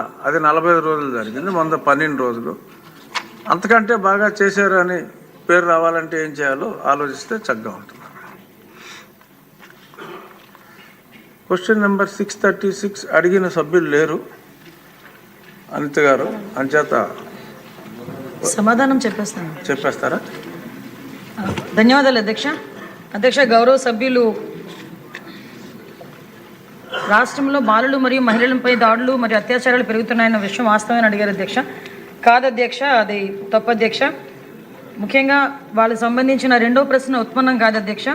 మళ్ళా అది నలభై ఐదు రోజులు జరిగింది వంద పన్నెండు రోజులు. అంతకంటే బాగా చేశారు అని పేరు రావాలంటే ఏం చేయాలో ఆలోచిస్తే చక్కగా ఉంటుంది. Question number six thirty six అడిగిన సభ్యులు లేరు. అనిత గారు అంచేత సమాధానం చెప్పేస్తాను. చెప్పేస్తారా? ధన్యవాదాలు అధ్యక్ష. అధ్యక్ష గౌరవ సభ్యులు రాష్ట్రంలో బాలులు మరియు మహిళలపై దాడులు మరియు అత్యాచారాలు పెరుగుతున్నాయన్న విషయం వాస్తవమని అడిగారు అధ్యక్ష. కాదు అధ్యక్ష అది తప్పు అధ్యక్ష. ముఖ్యంగా వాళ్ళకి సంబంధించిన రెండో ప్రశ్న ఉత్పన్నం కాదు అధ్యక్ష.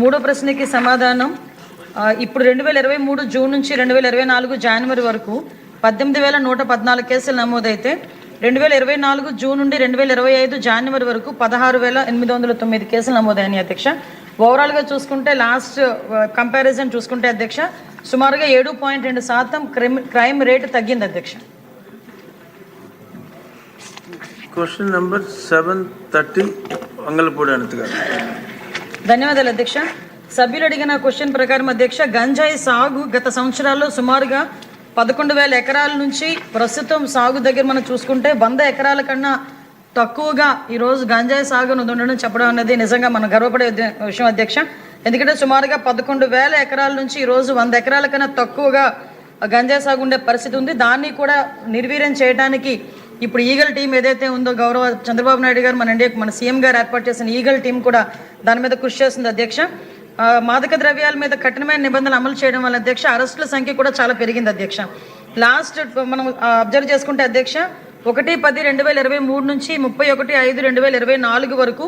మూడో ప్రశ్నకి సమాధానం ఇప్పుడు రెండు వేల ఇరవై మూడు జూన్ నుంచి రెండు వేల ఇరవై నాలుగు జనవరి వరకు పద్దెనిమిది వేల నూట పద్నాలుగు కేసులు నమోదైతే రెండు వేల ఇరవై నాలుగు జూన్ నుండి రెండు వేల ఇరవై ఐదు జనవరి వరకు పదహారు వేల ఎనిమిది వందల తొమ్మిది కేసులు నమోదైనాయి అధ్యక్ష. ఓవరాల్గా చూసుకుంటే లాస్ట్ కంపారిజన్ చూసుకుంటే అధ్యక్ష సుమారుగా ఏడు పాయింట్ రెండు శాతం క్రైమ్ క్రైమ్ రేటు తగ్గింది అధ్యక్ష. Question number seven thirty Vangalapudi Anitha గారు. ధన్యవాదాలు అధ్యక్ష. సభ్యులు అడిగిన క్వశ్చన్ ప్రకారం అధ్యక్ష గంజాయి సాగు గత సంవత్సరాల్లో సుమారుగా పదకొండు వేల ఎకరాల నుంచి ప్రస్తుతం సాగు దగ్గర మనం చూసుకుంటే వంద ఎకరాల కన్నా తక్కువగా ఈరోజు గంజాయి సాగు ఉండడం చెప్పడం అనేది నిజంగా మనం గర్వపడే విషయం అధ్యక్ష. ఎందుకంటే సుమారుగా పదకొండు వేల ఎకరాల నుంచి ఈరోజు వంద ఎకరాల కన్నా తక్కువగా గంజా సాగు ఉండే పరిస్థితి ఉంది. దాన్ని కూడా నిర్వీర్యం చేయడానికి ఇప్పుడు ఈగల్ టీం ఏదైతే ఉందో గౌరవ చంద్రబాబు నాయుడు గారు మన ఇండియా మన సీఎం గారు ఏర్పాటు చేసిన ఈగల్ టీం కూడా దాని మీద కృషి చేస్తుంది అధ్యక్ష. మాదక ద్రవ్యాల మీద కఠినమైన నిబంధనలు అమలు చేయడం వల్ల అధ్యక్ష అరెస్టుల సంఖ్య కూడా చాలా పెరిగింది అధ్యక్ష. లాస్ట్ మనం అబ్జర్వ్ చేసుకుంటే అధ్యక్ష ఒకటి పది రెండు వేల ఇరవై మూడు నుంచి ముప్పై ఒకటి ఐదు రెండు వేల ఇరవై నాలుగు వరకు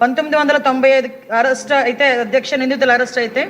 పంతొమ్మిది వందల తొంభై ఐదు అరెస్ట్ అయితే అధ్యక్ష నిందితులు అరెస్ట్ అయితే